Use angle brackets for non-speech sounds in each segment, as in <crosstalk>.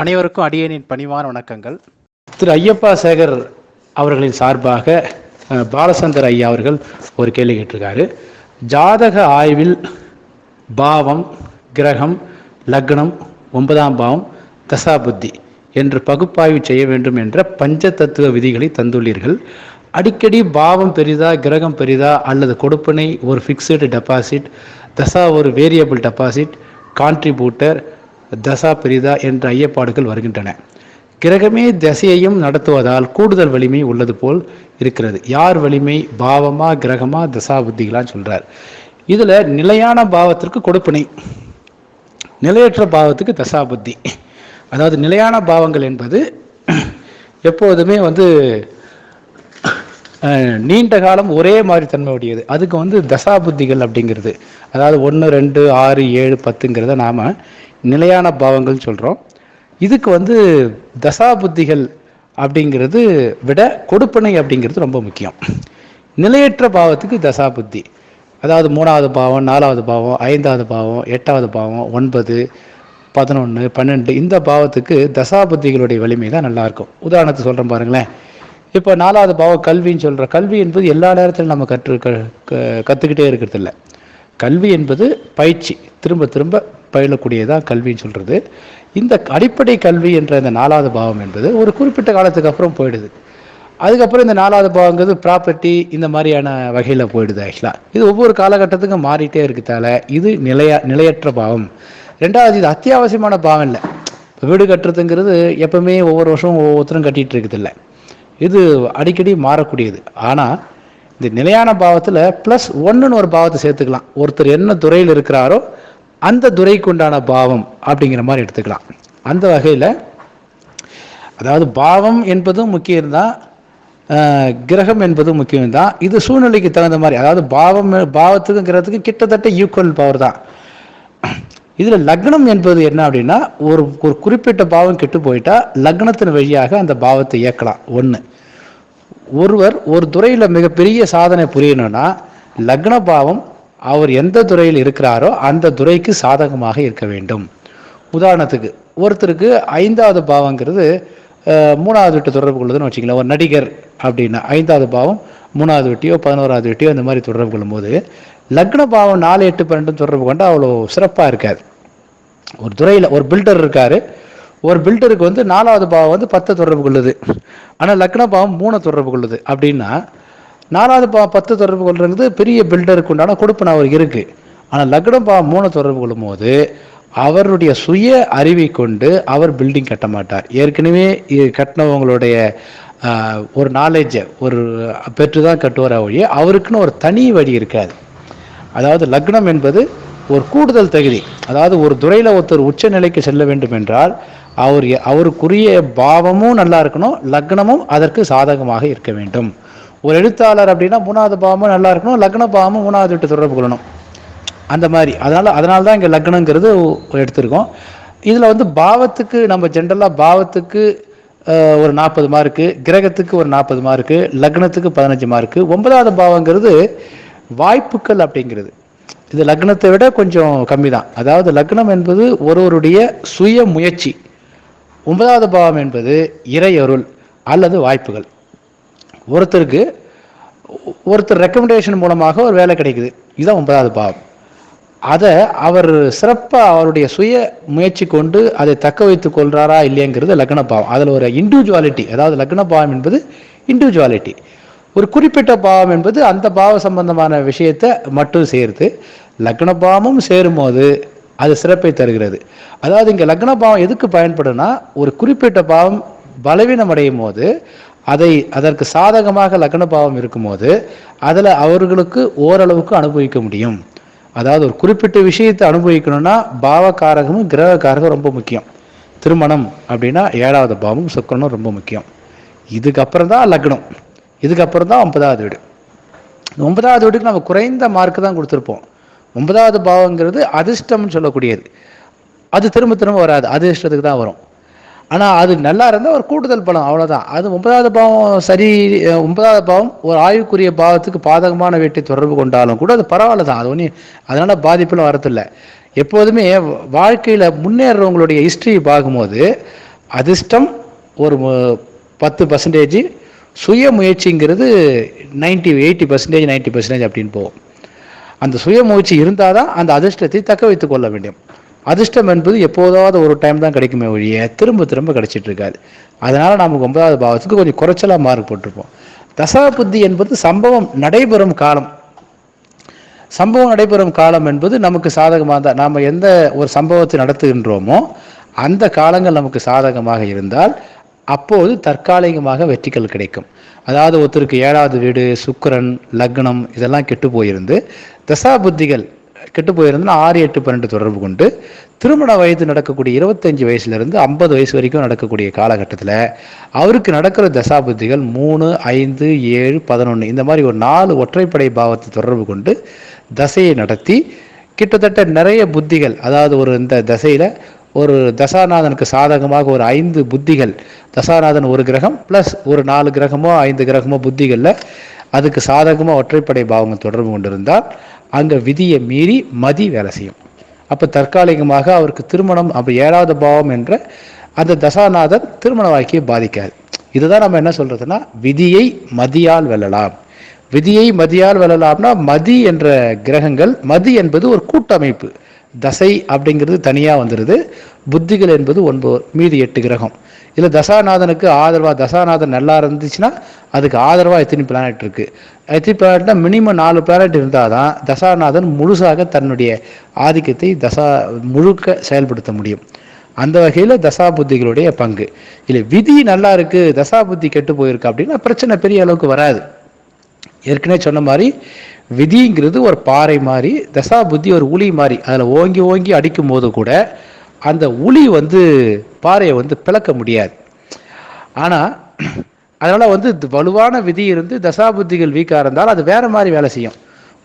அனைவருக்கும் அடியனின் பணிவான வணக்கங்கள். திரு ஐயப்பா சேகர் அவர்களின் சார்பாக பாலசந்தர் ஐயா அவர்கள் ஒரு கேள்வி கேட்டிருக்காரு. ஜாதக ஆய்வில் பாவம் கிரகம் லக்னம் ஒன்பதாம் பாவம் தசாபுத்தி என்று பகுப்பாய்வு செய்ய வேண்டும் என்ற பஞ்ச தத்துவ விதிகளை தந்துள்ளீர்கள். அடிக்கடி பாவம் பெரிதா கிரகம் பெரிதா அல்லது கொடுப்பனை ஒரு ஃபிக்ஸடு டெபாசிட் தசா ஒரு வேரியபிள் டெபாசிட் கான்ட்ரிபியூட்டர் தசா பிரிதா என்ற ஐயப்பாடுகள் வருகின்றன. கிரகமே தசையையும் நடத்துவதால் கூடுதல் வலிமை உள்ளது போல் இருக்கிறது. யார் வலிமை? பாவமா கிரகமா? தசா புத்திகளான்னு சொல்றார். இதுல நிலையான பாவத்திற்கு கொடுப்பினை. நிலையற்ற பாவத்துக்கு தசா புத்தி. அதாவது நிலையான பாவங்கள் என்பது <clears throat> எப்போதுமே வந்து நீண்ட காலம் ஒரே மாதிரி தன்மை உடையது அதுக்கு வந்து தசா புத்திகள் அப்படிங்கிறது. அதாவது ஒன்று ரெண்டு ஆறு ஏழு பத்துங்கிறத நாம் நிலையான பாவங்கள் சொல்கிறோம் இதுக்கு வந்து தசா புத்திகள் அப்படிங்கிறது விட கொடுப்பனை அப்படிங்கிறது ரொம்ப முக்கியம். நிலையற்ற பாவத்துக்கு தசா புத்தி அதாவது மூணாவது பாவம் நாலாவது பாவம் ஐந்தாவது பாவம் எட்டாவது பாவம் ஒன்பது பதினொன்று பன்னெண்டு இந்த பாவத்துக்கு தசாபுத்திகளுடைய வலிமை தான் நல்லாயிருக்கும் உதாரணத்துக்கு சொல்கிறேன் பாருங்களேன். இப்போ நாலாவது பாவம் கல்வின்னு சொல்கிற கல்வி என்பது எல்லா நேரத்திலும் நம்ம கற்று க க- கற்றுக்கிட்டே இருக்கிறது இல்லை கல்வி என்பது பயிற்சி திரும்ப திரும்ப பயிலக்கூடியதான் கல்வின்னு சொல்கிறது இந்த அடிப்படை கல்வி என்ற இந்த நாலாவது பாவம் என்பது ஒரு குறிப்பிட்ட காலத்துக்கு அப்புறம் போயிடுது. அதுக்கப்புறம் இந்த நாலாவது பாவங்கிறது ப்ராப்பர்ட்டி இந்த மாதிரியான வகையில் போயிடுது ஆக்சுவலாக இது ஒவ்வொரு காலகட்டத்துக்கும் மாறிட்டே இருக்கிறதால இது நிலையா நிலையற்ற பாவம். ரெண்டாவது இது அத்தியாவசியமான பாவம் இல்லை. வீடு கட்டுறதுங்கிறது எப்பவுமே ஒவ்வொரு வருஷம் ஒவ்வொருத்தரும் கட்டிகிட்டு இருக்குது இல்லை இது அடிக்கடி மாறக்கூடியது. ஆனால் இந்த நிலையான பாவத்தில் ப்ளஸ் ஒன்றுன்னு ஒரு பாவத்தை சேர்த்துக்கலாம். ஒருத்தர் என்ன துறையில் இருக்கிறாரோ அந்த துறைக்கு உண்டான பாவம் அப்படிங்கிற மாதிரி எடுத்துக்கலாம். அந்த வகையில் அதாவது பாவம் என்பதும் முக்கியம்தான் கிரகம் என்பதும் முக்கியம்தான் இது சூழ்நிலைக்கு தகுந்த மாதிரி அதாவது பாவம் பாவத்துக்கும் கிரகத்துக்கும் கிட்டத்தட்ட ஈக்குவல் பவர் தான். இதில் லக்னம் என்பது என்ன அப்படின்னா ஒரு ஒரு குறிப்பிட்ட பாவம் கெட்டு போயிட்டா லக்னத்தின் வழியாக அந்த பாவத்தை இயக்கலாம். ஒன்று ஒருவர் ஒரு துறையில் மிகப்பெரிய சாதனை புரியணும்னா லக்ன பாவம் அவர் எந்த துறையில் இருக்கிறாரோ அந்த துறைக்கு சாதகமாக இருக்க வேண்டும். உதாரணத்துக்கு ஒருத்தருக்கு ஐந்தாவது பாவங்கிறது மூணாவது விட்டு தொடர்பு கொள்ளுதுன்னு வச்சுக்கலாம் ஒரு நடிகர் அப்படின்னா ஐந்தாவது பாவம் மூணாவது வெட்டியோ பதினோராவது வெட்டியோ இந்த மாதிரி தொடர்பு கொள்ளும்போது லக்ன பாவம் நாலு எட்டு பன்னெண்டு தொடர்பு கொண்டு அவ்வளோ சிறப்பாக இருக்காது. ஒரு துறையில் ஒரு பில்டர் இருக்கார். ஒரு பில்டருக்கு வந்து நாலாவது பாவம் வந்து பத்து தொடர்பு கொள்ளுது ஆனால் லக்ன பாவம் மூணு தொடர்பு கொள்ளுது அப்படின்னா நாலாவது பாவம் பத்து தொடர்பு கொள்றது பெரிய பில்டருக்கு உண்டான கொடுப்பன அவருக்கு இருக்குது ஆனால் லக்ன பாவம் மூணு தொடர்பு கொள்ளும் போது அவருடைய சுய அறிவை கொண்டு அவர் பில்டிங் கட்ட மாட்டார். ஏற்கனவே கட்டினவங்களுடைய ஒரு நாலேஜை ஒரு பெற்று தான் கட்டுவார் ஒழிய அவருக்குன்னு ஒரு தனி வழி இருக்காது. அதாவது லக்னம் என்பது ஒரு கூடுதல் தகுதி. அதாவது ஒரு துறையில் ஒருத்தர் உச்ச நிலைக்கு செல்ல வேண்டும் என்றால் அவர் எ- அவருக்குரிய பாவமும் நல்லா இருக்கணும் லக்னமும் அதற்கு சாதகமாக இருக்க வேண்டும். ஒரு எழுத்தாளர் அப்படின்னா மூணாவது பாவமும் நல்லா இருக்கணும் லக்ன பாவமும் மூணாவது விட்டு தொடர்பு கொள்ளணும். அந்த மாதிரி. அதனால் அதனால தான் இங்கே லக்னங்கிறது எடுத்திருக்கோம். இதில் வந்து பாவத்துக்கு நம்ம ஜென்ரலாக பாவத்துக்கு ஒரு நாற்பது மார்க்கு கிரகத்துக்கு ஒரு நாற்பது மார்க்கு லக்னத்துக்கு பதினஞ்சு மார்க்கு ஒன்பதாவது பாவங்கிறது வாய்ப்புகள் அப்படிங்கிறது. இது லக்னத்தை விட கொஞ்சம் கம்மி தான் அதாவது லக்னம் என்பது ஒருவருடைய சுய முயற்சி. ஒன்பதாவது பாவம் என்பது இறையருள் அல்லது வாய்ப்புகள். ஒருத்தருக்கு ஒருத்தர் ரெக்கமெண்டேஷன் மூலமாக ஒரு வேலை கிடைக்குது. இதுதான் ஒன்பதாவது பாவம். அதை அவர் சிறப்பாக அவருடைய சுய முயற்சி கொண்டு அதை தக்க வைத்துக் கொள்றாரா இல்லையங்கிறது லக்ன பாவம். அதில் ஒரு இண்டிவிஜுவாலிட்டி அதாவது லக்ன பாவம் என்பது இண்டிவிஜுவாலிட்டி ஒரு குறிப்பிட்ட பாவம் என்பது அந்த பாவ சம்பந்தமான விஷயத்தை மட்டும் சேர்த்து லக்ன பாவமும் சேரும்போது அது சிறப்பை தருகிறது. அதாவது இங்கே லக்ன பாவம் எதுக்கு பயன்படுனா ஒரு குறிப்பிட்ட பாவம் பலவீனம் அடையும் போது அதை அதற்கு சாதகமாக லக்ன பாவம் இருக்கும்போது அதில் அவர்களுக்கு ஓரளவுக்கு அனுபவிக்க முடியும். அதாவது ஒரு குறிப்பிட்ட விஷயத்தை அனுபவிக்கணும்னா பாவகாரகமும் கிரகக்காரகம் ரொம்ப முக்கியம். திருமணம் அப்படின்னா ஏழாவது பாவமும் சுக்கரனும் ரொம்ப முக்கியம். இதுக்கப்புறம் தான் லக்னம். இதுக்கப்புறம் தான் ஒன்பதாவது வீடு. ஒன்பதாவது வீட்டுக்கு நம்ம குறைந்த மார்க்கு தான் கொடுத்துருப்போம். ஒன்பதாவது பாவங்கிறது அதிர்ஷ்டம்னு சொல்லக்கூடியது. அது திரும்ப திரும்ப வராது. அதிர்ஷ்டத்துக்கு தான் வரும். ஆனால் அது நல்லா இருந்தால் ஒரு கூடுதல் பலம் அவ்வளோதான் அது ஒன்பதாவது பாவம் சரி ஒன்பதாவது பாவம் ஒரு ஆய்வுக்குரிய பாவத்துக்கு பாதகமான வீட்டை தொடர்பு கொண்டாலும் கூட அது பரவாயில்ல தான் அது ஒன்றும் அதனால் பாதிப்புலாம் வரதில்லை. எப்போதுமே வாழ்க்கையில் முன்னேறவங்களுடைய ஹிஸ்ட்ரி பார்க்கும்போது அதிர்ஷ்டம் ஒரு பத்து பர்சன்டேஜ் சுய முயற்சிங்கிறது ninety eighty percentage ninety percentage அப்படின்னு போகும். அந்த சுய முயற்சி இருந்தால் தான் அந்த அதிர்ஷ்டத்தை தக்க வைத்துக் கொள்ள வேண்டும். அதிர்ஷ்டம் என்பது எப்போதாவது ஒரு டைம் தான் கிடைக்குமே ஒழிய திரும்ப திரும்ப கிடைச்சிட்டு இருக்காது. அதனால் நமக்கு ஒன்பதாவது பாவத்துக்கு கொஞ்சம் குறைச்சலாக மார்க் போட்டிருப்போம். தசா புத்தி என்பது சம்பவம் நடைபெறும் காலம். சம்பவம் நடைபெறும் காலம் என்பது நமக்கு சாதகமாக தான் நாம் எந்த ஒரு சம்பவத்தை நடத்துகின்றோமோ அந்த காலங்கள் நமக்கு சாதகமாக இருந்தால் அப்போது தற்காலிகமாக வெற்றிகள் கிடைக்கும். அதாவது ஒருத்தருக்கு ஏழாவது வீடு சுக்கரன் லக்னம் இதெல்லாம் கெட்டு போயிருந்து தசா புத்திகள் கெட்டு போயிருந்துன்னா ஆறு எட்டு பன்னெண்டு தொடர்பு கொண்டு திருமண வயது நடக்கக்கூடிய இருபத்தஞ்சு வயசுலேருந்து ஐம்பது வயசு வரைக்கும் நடக்கக்கூடிய காலகட்டத்தில் அவருக்கு நடக்கிற தசா புத்திகள் மூணு ஐந்து ஏழு பதினொன்று இந்த மாதிரி ஒரு நாலு ஒற்றைப்படை பாவத்தை தொடர்பு கொண்டு தசையை நடத்தி கிட்டத்தட்ட நிறைய புத்திகள் அதாவது ஒரு இந்த தசையில் ஒரு தசாநாதனுக்கு சாதகமாக ஒரு ஐந்து புத்திகள். தசாநாதன் ஒரு கிரகம் ப்ளஸ் ஒரு நாலு கிரகமோ ஐந்து கிரகமோ புத்திகளில் அதுக்கு சாதகமாக ஒற்றைப்படை பாவங்கள் தொடர்பு கொண்டிருந்தால் அங்கே விதியை மீறி மதி வேலை செய்யும். அப்போ தற்காலிகமாக அவருக்கு திருமணம் அப்போ ஏழாவது பாவம் என்ற அந்த தசாநாதன் திருமண வாழ்க்கையை பாதிக்காது. இதுதான் நம்ம என்ன சொல்றதுன்னா விதியை மதியால் வெல்லலாம். விதியை மதியால் வெல்லலாம்னா மதி என்ற கிரகங்கள் மதி என்பது ஒரு கூட்டமைப்பு. தசை அப்படிங்கிறது தனியாக வந்துடுது புத்திகள் என்பது ஒன்பது மீதி எட்டு கிரகம். இதில் தசாநாதனுக்கு ஆதரவாக தசாநாதன் நல்லா இருந்துச்சுன்னா அதுக்கு ஆதரவாக எத்தனை பிளானட் இருக்குது எத்தனை பிளானட்னா மினிமம் நாலு பிளானட் இருந்தால் தான் தசாநாதன் முழுசாக தன்னுடைய ஆதிக்கத்தை தசா முழுக்க செயல்படுத்த முடியும். அந்த வகையில் தசா புத்திகளுடைய பங்கு. இல்லை விதி நல்லா இருக்குது தசா புத்தி கெட்டு போயிருக்கு அப்படின்னா பிரச்சனை பெரிய அளவுக்கு வராது. ஏற்கனவே சொன்ன மாதிரி விதிங்கிறது ஒரு பாறை மாதிரி தசா புத்தி ஒரு உளி மாதிரி. அதில் ஓங்கி ஓங்கி அடிக்கும் போது கூட அந்த உளி வந்து பாறையை வந்து பிளக்க முடியாது. ஆனால் அதனால் வந்து வலுவான விதி இருந்து தசா புத்திகள் வீக்காக இருந்தால் அது வேறு மாதிரி வேலை செய்யும்.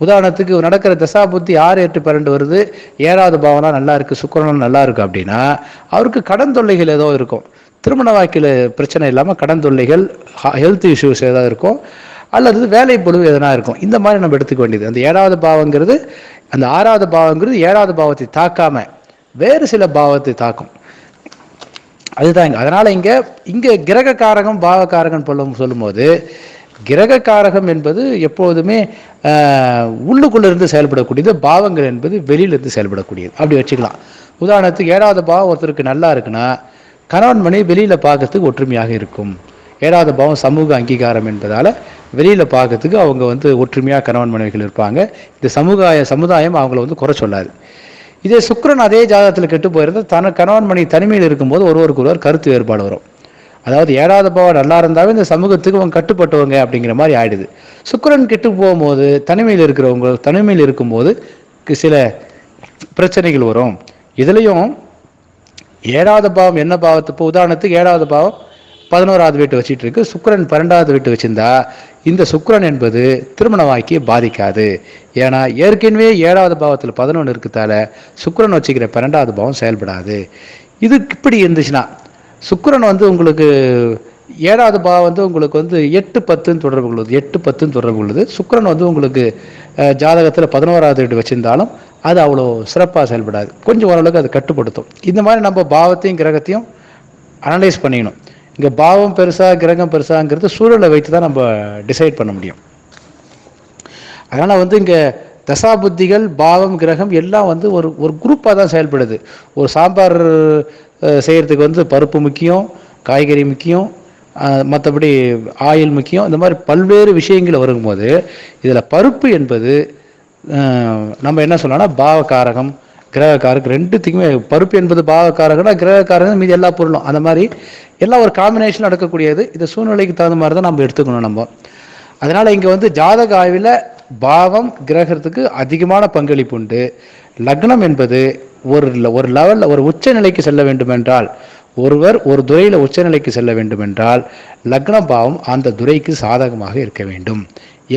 உதாரணத்துக்கு நடக்கிற தசா புத்தி ஆறு எட்டு பன்னெண்டு வருது ஏழாவது பாவனா நல்லா இருக்குது சுக்கரனும் நல்லா இருக்குது அப்படின்னா அவருக்கு கடன் தொல்லைகள் ஏதோ இருக்கும். திருமண வாக்கில் பிரச்சனை இல்லாமல் கடன் தொல்லைகள் ஹெல்த் இஷ்யூஸ் ஏதாவது இருக்கும். அல்லது வேலை பொழுது எதனா இருக்கும். இந்த மாதிரி நம்ம எடுத்துக்க வேண்டியது. அந்த ஏழாவது பாவங்கிறது அந்த ஆறாவது பாவங்கிறது ஏழாவது பாவத்தை தாக்காம வேறு சில பாவத்தை தாக்கும். அதுதான் இங்க. அதனால இங்க இங்க கிரக காரகம் பாவ காரகம் சொல்லும் சொல்லும்போது கிரக காரகம் என்பது எப்போதுமே உள்ளுக்குள்ளிருந்து இருந்து செயல்படக்கூடியது பாவங்கள் என்பது வெளியிலிருந்து செயல்படக்கூடியது. அப்படி வச்சுக்கலாம். உதாரணத்துக்கு ஏழாவது பாவம் ஒருத்தருக்கு நல்லா இருக்குன்னா கணவன் மனைவி வெளியில பார்க்கறதுக்கு ஒற்றுமையாக இருக்கும். ஏழாவது பாவம் சமூக அங்கீகாரம் என்பதால் வெளியில் பார்க்கறதுக்கு அவங்க வந்து ஒற்றுமையாக கணவன் மனைவிகள் இருப்பாங்க. இந்த சமுதாய சமுதாயம் அவங்கள வந்து குறை சொல்லாது. இதே சுக்கிரன் அதே ஜாதகத்தில் கெட்டு போயிருந்தால் தன கணவன் மனைவி தனிமையில் இருக்கும்போது ஒருவருக்கு ஒருவர் கருத்து வேறுபாடு வரும். அதாவது ஏழாவது பாவம் நல்லா இருந்தாவே இந்த சமூகத்துக்கு அவங்க கட்டுப்பட்டவங்க அப்படிங்கிற மாதிரி ஆயிடுது. சுக்கரன் கெட்டு போகும்போது தனிமையில் இருக்கிறவங்க தனிமையில் இருக்கும்போது சில பிரச்சனைகள் வரும். இதுலேயும் ஏழாவது பாவம் என்ன பாவத்து இப்போ உதாரணத்துக்கு ஏழாவது பாவம் பதினோராவது வீட்டு வச்சுட்டு இருக்கு சுக்கரன் பன்னெண்டாவது வீட்டு வச்சிருந்தா இந்த சுக்கிரன் என்பது திருமண வாழ்க்கையை பாதிக்காது. ஏன்னா ஏற்கனவே ஏழாவது பாவத்தில் பதினொன்று இருக்கிறதால சுக்கிரன் வச்சுக்கிற பன்னெண்டாவது பாவம் செயல்படாது. இது இப்படி இருந்துச்சுன்னா சுக்கிரன் வந்து உங்களுக்கு ஏழாவது பாவம் வந்து உங்களுக்கு வந்து எட்டு பத்துன்னு தொடர்பு கொள்ளுது. எட்டு பத்துன்னு தொடர்பு கொள்ளுது. சுக்கரன் வந்து உங்களுக்கு ஜாதகத்தில் பதினோராவது வீடு வச்சிருந்தாலும் அது அவ்வளோ சிறப்பாக செயல்படாது. கொஞ்சம் ஓரளவுக்கு அது கட்டுப்படுத்தும். இந்த மாதிரி நம்ம பாவத்தையும் கிரகத்தையும் அனலைஸ் பண்ணிக்கணும். இங்கே பாவம் பெருசாக கிரகம் பெருசாங்கிறது சூழலை வைத்து தான் நம்ம டிசைட் பண்ண முடியும். அதனால் வந்து இங்கே தசா புத்திகள் பாவம் கிரகம் எல்லாம் வந்து ஒரு ஒரு குரூப்பாக தான் செயல்படுது. ஒரு சாம்பார் செய்கிறதுக்கு வந்து பருப்பு முக்கியம் காய்கறி முக்கியம் மற்றபடி ஆயில் முக்கியம். இந்த மாதிரி பல்வேறு விஷயங்கள் வரும்போது இதில் பருப்பு என்பது நம்ம என்ன சொல்லலாம்னா பாவகாரகம் கிரகக்காரருக்கு ரெண்டுத்துக்குமே பருப்பு என்பது பாவக்காரகனா கிரகக்காரங்க மீதி எல்லா பொருளும். அந்த மாதிரி எல்லாம் ஒரு காம்பினேஷன் நடக்கக்கூடியது. இந்த சூழ்நிலைக்கு தகுந்த மாதிரி தான் நம்ம எடுத்துக்கணும் நம்ம. அதனால இங்கே வந்து ஜாதக ஆய்வில் பாவம் கிரகத்துக்கு அதிகமான பங்களிப்பு உண்டு. லக்னம் என்பது ஒரு ஒரு லெவலில் ஒரு உச்ச நிலைக்கு செல்ல வேண்டுமென்றால் ஒருவர் ஒரு துறையில் உச்சநிலைக்கு செல்ல வேண்டுமென்றால் லக்ன பாவம் அந்த துறைக்கு சாதகமாக இருக்க வேண்டும்.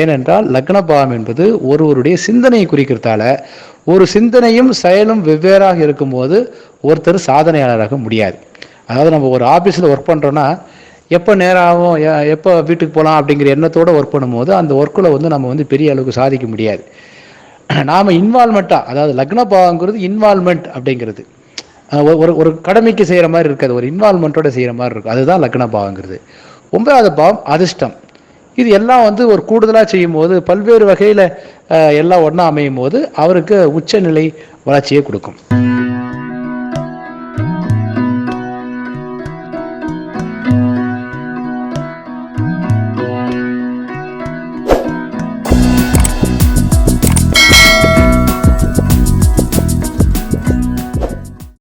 ஏனென்றால் லக்ன பாவம் என்பது ஒருவருடைய சிந்தனையை குறிக்கிறதால ஒரு சிந்தனையும் செயலும் வெவ்வேறாக இருக்கும்போது ஒருத்தர் சாதனையாளராக முடியாது. அதாவது நம்ம ஒரு ஆஃபீஸில் ஒர்க் பண்ணுறோன்னா எப்போ நேரம் ஆகும் எப்போ வீட்டுக்கு போகலாம் அப்படிங்கிற எண்ணத்தோடு ஒர்க் பண்ணும்போது அந்த ஒர்க்கில் வந்து நம்ம வந்து பெரிய அளவுக்கு சாதிக்க முடியாது. <clears throat> நாம் இன்வால்மெண்ட்டாக அதாவது லக்ன பாவங்கிறது இன்வால்மெண்ட் அப்படிங்கிறது. ஒரு- ஒரு ஒரு கடமைக்கு செய்கிற மாதிரி இருக்காது ஒரு இன்வால்மெண்ட்டோட செய்கிற மாதிரி இருக்கும். அதுதான் லக்ன பாவங்கிறது ஒன்பதாவது பாவம் அதிர்ஷ்டம். இது எல்லாம் வந்து ஒரு கூடுதலாக செய்யும் போது பல்வேறு வகையில் எல்லாம் ஒன்றா அமையும் போது அவருக்கு உச்சநிலை வளர்ச்சியை கொடுக்கும்.